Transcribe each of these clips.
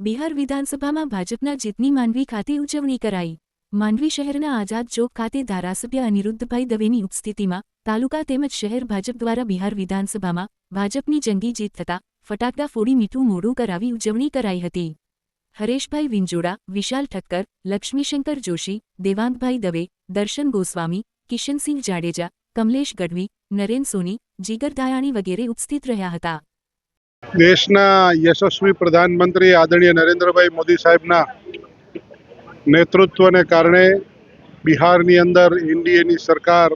બિહાર વિધાનસભામાં ભાજપના જીતની માંડવી ખાતે ઉજવણી કરાઈ. માંડવી શહેરના આઝાદ ચોક ખાતે ધારાસભ્ય અનિરુદ્ધભાઈ દવેની ઉપસ્થિતિમાં તાલુકા તેમજ શહેર ભાજપ દ્વારા બિહાર વિધાનસભામાં ભાજપની જંગી જીત થતાં ફટાકડા ફોડી મીઠું મોડું કરાવી ઉજવણી કરાઈ હતી. હરેશભાઈ વિંજોડા, વિશાલ ઠક્કર, લક્ષ્મીશંકર જોશી, દેવાંગભાઈ દવે, દર્શન ગોસ્વામી, કિશનસિંહ જાડેજા, કમલેશ ગઢવી, નરેન સોની, જીગર ધાયાણી વગેરે ઉપસ્થિત રહ્યા હતા. દેશના યશસ્વી પ્રધાનમંત્રી આદરણીય નરેન્દ્રભાઈ મોદી સાહેબના નેતૃત્વને કારણે બિહારની અંદર એનડીએની સરકાર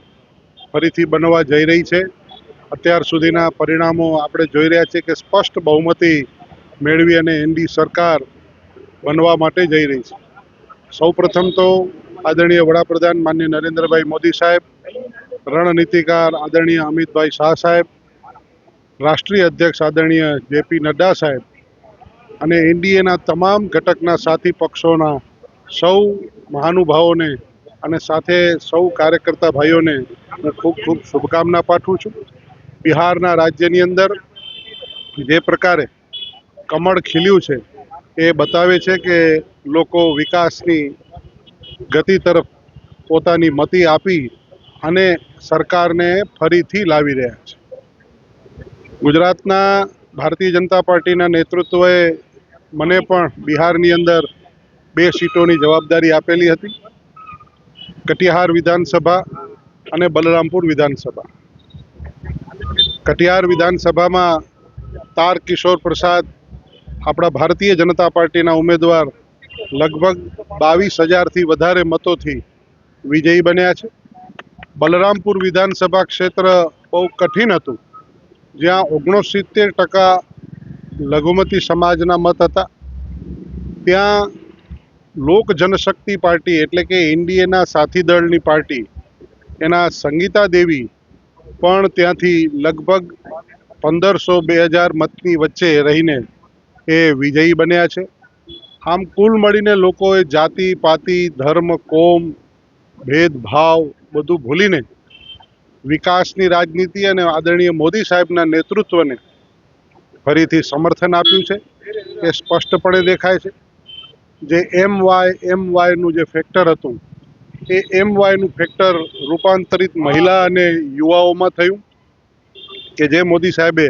ફરીથી બનવા જઈ રહી છે. અત્યાર સુધીના પરિણામો આપણે જોઈ રહ્યા છીએ કે સ્પષ્ટ બહુમતી મેળવી અને એનડી સરકાર બનવા માટે જઈ રહી છે. સૌપ્રથમ તો આદરણીય વડાપ્રધાન માન્ય નરેન્દ્રભાઈ મોદી સાહેબ, રણનીતિકાર આદરણીય અમિતભાઈ શાહ સાહેબ રાષ્ટ્રીય અધ્યક્ષ આદરણીય જેપી નડ્ડા સાહેબ અને એનડીએના તમામ ઘટકના સાથી પક્ષોના સૌ મહાનુભાવોને અને સાથે સૌ કાર્યકર્તા ભાઈઓને હું ખૂબ ખૂબ શુભકામના પાઠવું છું. બિહારના રાજ્યની અંદર જે પ્રકારે કમળ ખીલ્યું છે એ બતાવે છે કે લોકો વિકાસની ગતિ તરફ પોતાની મતિ આપી અને સરકારને ફરીથી લાવી રહ્યા છે. ગુજરાતના ભારતીય જનતા પાર્ટીના નેતૃત્વએ મને પણ બિહારની અંદર બે સીટોની જવાબદારી આપેલી હતી. કટિહાર વિધાનસભા અને બલરામપુર વિધાનસભા. કટિહાર વિધાનસભામાં તાર કિશોર પ્રસાદ આપણા ભારતીય જનતા પાર્ટીના ઉમેદવાર લગભગ બાવીસ હજારથી વધારે મતોથી વિજયી બન્યા છે. બલરામપુર વિધાનસભા ક્ષેત્ર બહુ કઠિન હતું. જ્યાં ઓગણસિત્તેર ટકા લઘુમતી સમાજના મત હતા. ત્યાં લોક જનશક્તિ પાર્ટી એટલે કે એનડીએના સાથી દળની પાર્ટી, એના સંગીતા દેવી પણ ત્યાંથી લગભગ પંદરસો બે હજાર મતની વચ્ચે રહીને એ વિજયી બન્યા છે. આમ કુલ મળીને લોકોએ જાતિ, પાતિ, ધર્મ, કોમ, ભેદભાવ બધું ભૂલીને વિકાસની રાજનીતિ અને આદરણીય મોદી સાહેબના નેતૃત્વને ફરીથી સમર્થન આપ્યું છે. એ સ્પષ્ટપણે દેખાય છે જે એમ વાય એમ વાયનું જે ફેક્ટર હતું, એ એમ વાયનું ફેક્ટર રૂપાંતરિત મહિલા અને યુવાઓમાં થયું કે જે મોદી સાહેબે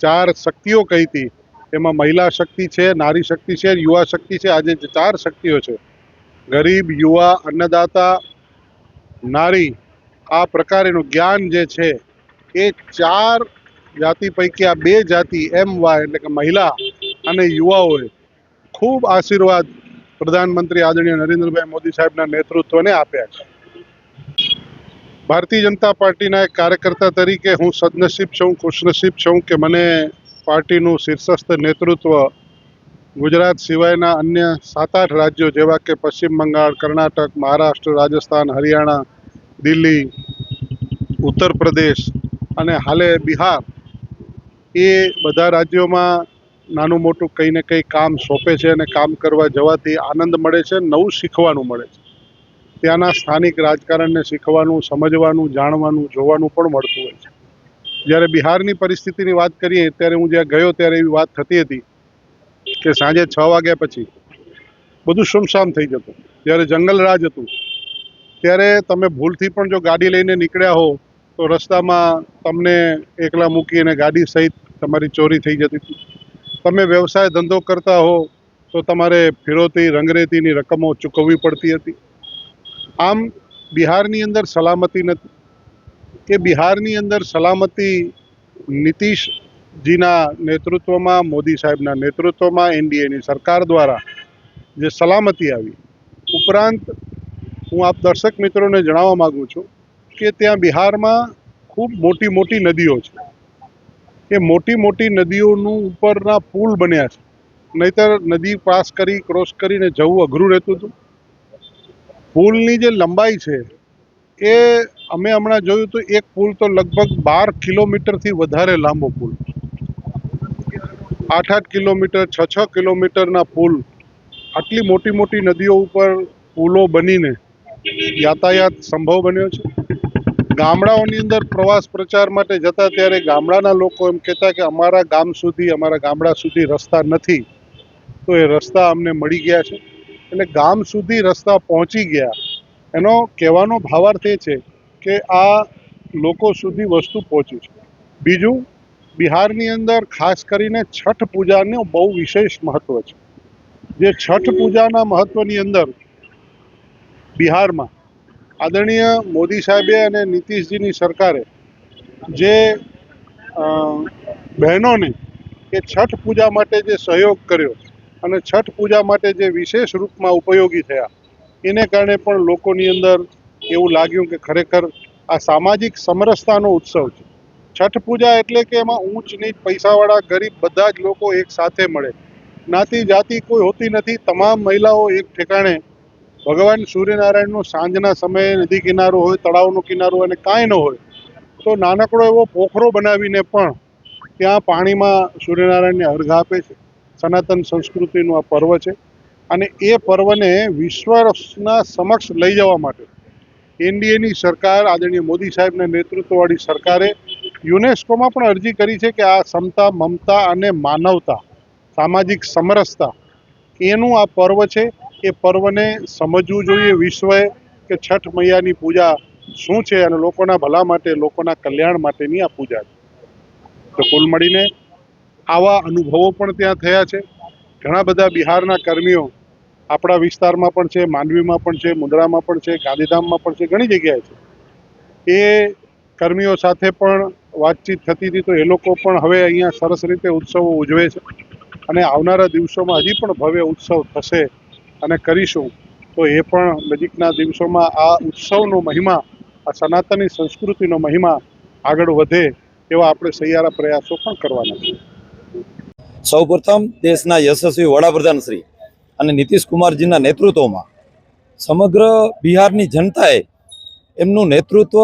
ચાર શક્તિઓ કહી હતી. એમાં મહિલા શક્તિ છે, નારી શક્તિ છે, યુવા શક્તિ છે. આજે જે ચાર શક્તિઓ છે, ગરીબ, યુવા, અન્નદાતા, નારી આ પ્રકારેનું જ્ઞાન જે છે, એ ચાર જાતિ પૈકી આ બે જાતિ, એમ, વાય એટલે કે મહિલા અને યુવાઓએ ખૂબ આશીર્વાદ પ્રધાનમંત્રી આદરણીય નરેન્દ્રભાઈ મોદી સાહેબના નેતૃત્વને આપ્યા છે. ભારતીય જનતા પાર્ટીના એક કાર્યકર્તા તરીકે હું સદનસીબ છું, ખુશનસીબ છું કે મને પાર્ટીનું શીર્ષસ્થ નેતૃત્વ ગુજરાત સિવાયના અન્ય સાત આઠ રાજ્યો જેવા કે પશ્ચિમ બંગાળ, કર્ણાટક, મહારાષ્ટ્ર, રાજસ્થાન, હરિયાણા દિલ્હી, ઉત્તર પ્રદેશ અને હાલે બિહાર, એ બધા રાજ્યોમાં નાનું મોટું કંઈ ને કંઈ કામ સોંપે છે અને કામ કરવા જવાથી આનંદ મળે છે, નવું શીખવાનું મળે છે. ત્યાંના સ્થાનિક રાજકારણને શીખવાનું, સમજવાનું, જાણવાનું, જોવાનું પણ મળતું હોય છે. જ્યારે બિહારની પરિસ્થિતિની વાત કરીએ, ત્યારે હું જ્યાં ગયો ત્યારે એવી વાત થતી હતી કે સાંજે છ વાગ્યા પછી બધું સુમસામ થઈ જતું. જ્યારે જંગલ રાજ હતું ત્યારે તમે ભૂલથી પણ જો ગાડી લઈને નીકળ્યા હો તો રસ્તામાં તમને એકલા મૂકી અને ગાડી સહિત તમારી ચોરી થઈ જતી હતી. તમે વ્યવસાય ધંધો કરતા હો, તો તમારે ફિરોતી, રંગરેતીની રકમો ચૂકવવી પડતી હતી. આમ બિહારની અંદર સલામતી નથી. કે બિહારની અંદર સલામતી નીતિશજીના નેતૃત્વમાં, મોદી સાહેબના નેતૃત્વમાં, એનડીએની સરકાર દ્વારા જે સલામતી આવી, ઉપરાંત હું આપ દર્શક મિત્રોને જણાવવા માગું છું કે ત્યાં બિહારમાં ખૂબ મોટી મોટી નદીઓ છે. એ મોટી મોટી નદીઓનું ઉપરના પુલ બન્યા છે. નહીતર નદી પાસ કરી, ક્રોસ કરીને જવું અઘરું રહેતું હતું. પુલની જે લંબાઈ છે, એ અમે હમણાં જોયું તો એક પુલ તો લગભગ બાર કિલોમીટરથી વધારે લાંબો પુલ. આઠ આઠ કિલોમીટર, છ છ કિલોમીટરના પુલ. આટલી મોટી મોટી નદીઓ ઉપર પુલો બનીને યાતાયાત સંભવ બન્યો છે. ગામડાઓની અંદર પ્રવાસ પ્રચાર માટે જતા ત્યારે ગામડાના લોકો એમ કહેતા કે અમારા ગામ સુધી, અમારા ગામડા સુધી રસ્તા નથી. તો એ રસ્તા અમને મળી ગયા છે. એટલે ગામ સુધી રસ્તા પહોંચી ગયા. એનો કહેવાનો ભાવાર્થ એ છે કે આ લોકો સુધી વસ્તુ પહોંચી છે. બીજું, બિહારની અંદર ખાસ કરીને છઠ પૂજાનું બહુ વિશેષ મહત્વ છે. જે છઠ પૂજાના મહત્વની અંદર બિહારમાં આદરણીય મોદી સાહેબે અને નીતિશજીની સરકારે જે બહેનોને એ છઠ પૂજા માટે જે સહયોગ કર્યો અને છઠ પૂજા માટે જે વિશેષ રૂપમાં ઉપયોગી થયા, એને કારણે પણ લોકોની અંદર એવું લાગ્યું કે ખરેખર આ સામાજિક સમરસતાનો ઉત્સવ છે. છઠ પૂજા એટલે કે એમાં ઊંચ નીચ પૈસાવાળા ગરીબ બધા જ લોકો એક સાથે મળે. જ્ઞાતિ જાતિ કોઈ હોતી નથી, તમામ મહિલાઓ એક ઠેકાણે ભગવાન સૂર્યનારાયણનો સાંજના સમયે નદી કિનારો હોય, તળાવનો કિનારો અને કાંઈ ન હોય, તો નાનકડો એવો પોખરો બનાવીને પણ ત્યાં પાણીમાં સૂર્યનારાયણને અર્ઘ આપે છે. સનાતન સંસ્કૃતિનું આ પર્વ છે. અને એ પર્વને વિશ્વના સમક્ષ લઈ જવા માટે એનડીએની સરકાર, આદરણીય મોદી સાહેબના નેતૃત્વવાળી સરકારે યુનેસ્કોમાં પણ અરજી કરી છે કે આ સમતા, મમતા અને માનવતા, સામાજિક સમરસતા, એનું આ પર્વ છે. એ પર્વને સમજવું જોઈએ વિશ્વએ કે છઠ મૈયાની પૂજા શું છે અને લોકોના ભલા માટે, લોકોના કલ્યાણ માટેની આ પૂજા છે. તો કુલ મળીને આવા અનુભવો પણ ત્યાં થયા છે. ઘણા બધા બિહારના કર્મીઓ આપણા વિસ્તારમાં પણ છે, માંડવીમાં પણ છે મુંદ્રામાં પણ છે, ગાંધીધામમાં પણ છે, ઘણી જગ્યાએ છે. એ કર્મીઓ સાથે પણ વાતચીત થતી હતી તો એ લોકો પણ હવે અહીંયા સરસ રીતે ઉત્સવો ઉજવે છે. અને આવનારા દિવસોમાં હજી પણ ભવ્ય ઉત્સવ થશે અને કરીશું, તો એ પણ નજીકના દિવસોમાં આ ઉત્સવનો મહિમા, આ સનાતની સંસ્કૃતિનો મહિમા આગળ વધે એવા આપણે સહિયારા પ્રયાસો પણ કરવાના છે સૌપ્રથમ દેશના યશસ્વી વડાપ્રધાન શ્રી અને નીતિશ કુમારજીના નેતૃત્વમાં સમગ્ર બિહારની જનતાએ એમનું નેતૃત્વ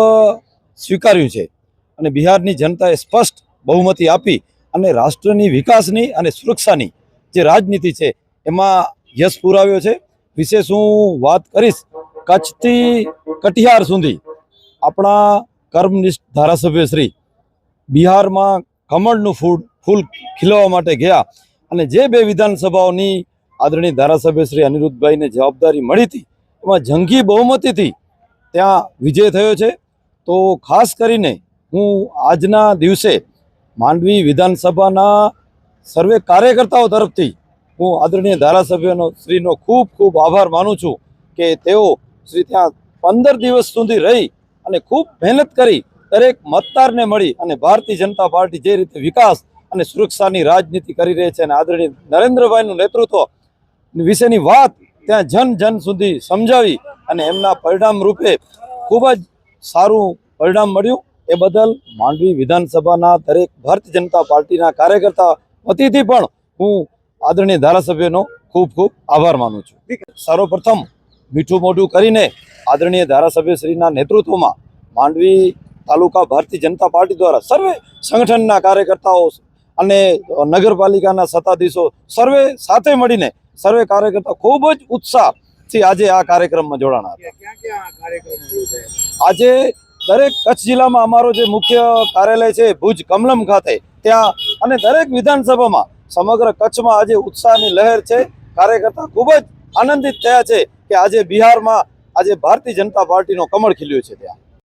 સ્વીકાર્યું છે અને બિહારની જનતાએ સ્પષ્ટ બહુમતી આપી અને રાષ્ટ્રની વિકાસની અને સુરક્ષાની જે રાજનીતિ છે, એમાં યશ પુરાવ્યો છે. વિશેષ હું વાત કરીશ કચ્છથી કટિહાર સુધી. આપણા કર્મનિષ્ઠ ધારાસભ્ય શ્રી બિહારમાં કમળનું ફૂડ ફૂલ ખીલવવા માટે ગયા અને જે બે વિધાનસભાઓની આદરણીય ધારાસભ્ય શ્રી અનિરુદ્ધભાઈને જવાબદારી મળી હતી, એમાં જંગી બહુમતીથી ત્યાં વિજય થયો છે. તો ખાસ કરીને હું આજના દિવસે માંડવી વિધાનસભાના સર્વે કાર્યકર્તાઓ તરફથી હું આદરણીય ધારાસભ્યનો શ્રીનો ખૂબ ખૂબ આભાર માનું છું કે તેઓ શ્રી ત્યાં પંદર દિવસ સુધી રહી અને ખૂબ મહેનત કરી દરેક મતદારને મળી અને ભારતીય જનતા પાર્ટી જે રીતે વિકાસ અને સુરક્ષાની રાજનીતિ કરી રહી છે અને આદરણીય નરેન્દ્રભાઈનું નેતૃત્વ વિશેની વાત ત્યાં જન જન સુધી સમજાવી અને એમના પરિણામ રૂપે ખૂબ જ સારું પરિણામ મળ્યું. એ બદલ માંડવી વિધાનસભાના દરેક ભારતીય જનતા પાર્ટીના કાર્યકર્તા વતીથી પણ હું આદરણીય ધારાસભ્યનો ખૂબ ખૂબ આભાર માનું છું. સર્વપ્રથમ મીઠું મોઢું કરીને આદરણીય ધારાસભ્યશ્રીના નેતૃત્વમાં માંડવી તાલુકા ભારતીય જનતા પાર્ટી દ્વારા સર્વે સંગઠનના કાર્યકર્તાઓ અને નગરપાલિકાના સત્તાધીશો સર્વે સાથે મળીને સર્વે કાર્યકર્તા ખૂબ જ ઉત્સાહથી આજે આ કાર્યક્રમમાં જોડાણા હતા. આજે દરેક કચ્છ જિલ્લામાં અમારો જે મુખ્ય કાર્યાલય છે ભુજ કમલમ ખાતે ત્યાં અને દરેક વિધાનસભામાં સમગ્ર કચ્છમાં આજે ઉત્સાહની લહેર છે. કાર્યકર્તા ખૂબ જ આનંદિત થયા છે કે આજે બિહારમાં આજે ભારતીય જનતા પાર્ટીનો કમળ ખીલ્યું છે ત્યાં.